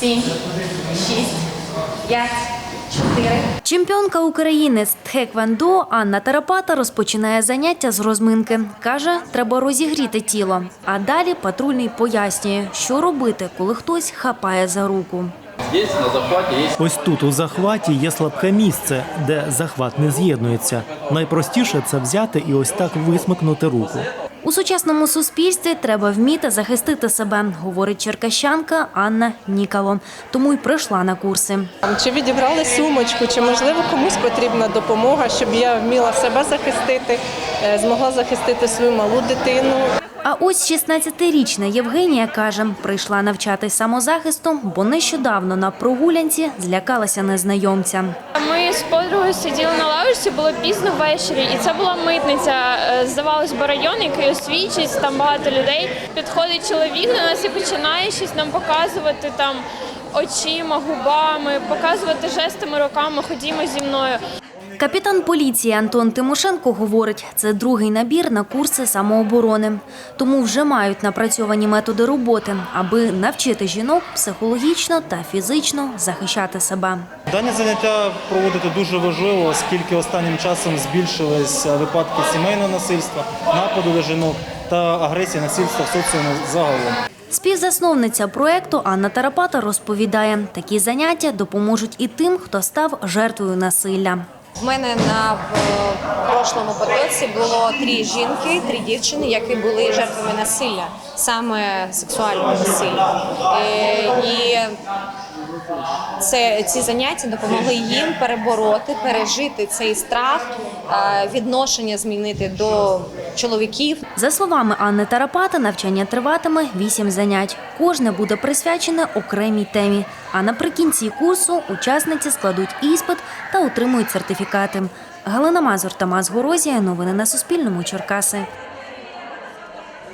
сім, шість, п'ять. Чемпіонка України з тхеквондо Анна Тарапата розпочинає заняття з розминки. Каже, треба розігріти тіло. А далі патрульний пояснює, що робити, коли хтось хапає за руку. Ось тут у захваті є слабке місце, де захват не з'єднується. Найпростіше це взяти і ось так висмикнути руку. У сучасному суспільстві треба вміти захистити себе, говорить черкащанка Анна Нікало. Тому й прийшла на курси. Чи відібрали сумочку, чи можливо комусь потрібна допомога, щоб я вміла себе захистити, е, змогла захистити свою малу дитину. А ось 16-річна Євгенія каже, прийшла навчатись самозахисту, бо нещодавно на прогулянці злякалася незнайомця. Ми з подругою сиділи на лавочці, було пізно ввечері, і це була митниця. е, Здавалось би, район, який освічить, там багато людей. Підходить чоловік до нас і починає щось нам показувати там очима, губами, показувати жестами руками. Ходімо зі мною. Капітан поліції Антон Тимошенко говорить, це другий набір на курси самооборони. Тому вже мають напрацьовані методи роботи, аби навчити жінок психологічно та фізично захищати себе. Дані заняття проводити дуже важливо, оскільки останнім часом збільшились е, випадки сімейного насильства, нападу до жінок та агресії насильства в соціумі загалом. Співзасновниця проекту Анна Тарапата розповідає, такі заняття допоможуть і тим, хто став жертвою насилля. В мене на в, прошлому потоці було три жінки, три дівчини, які були жертвами насилля, саме сексуального насилля. Е, і це ці заняття допомогли їм перебороти, пережити цей страх, відношення змінити до чоловіків. За словами Анни Тарапати, навчання триватиме вісім занять. Кожне буде присвячене окремій темі. А наприкінці курсу учасниці складуть іспит та отримують сертифікати. Галина Мазур, Тамас Горозія. Новини на Суспільному. Черкаси.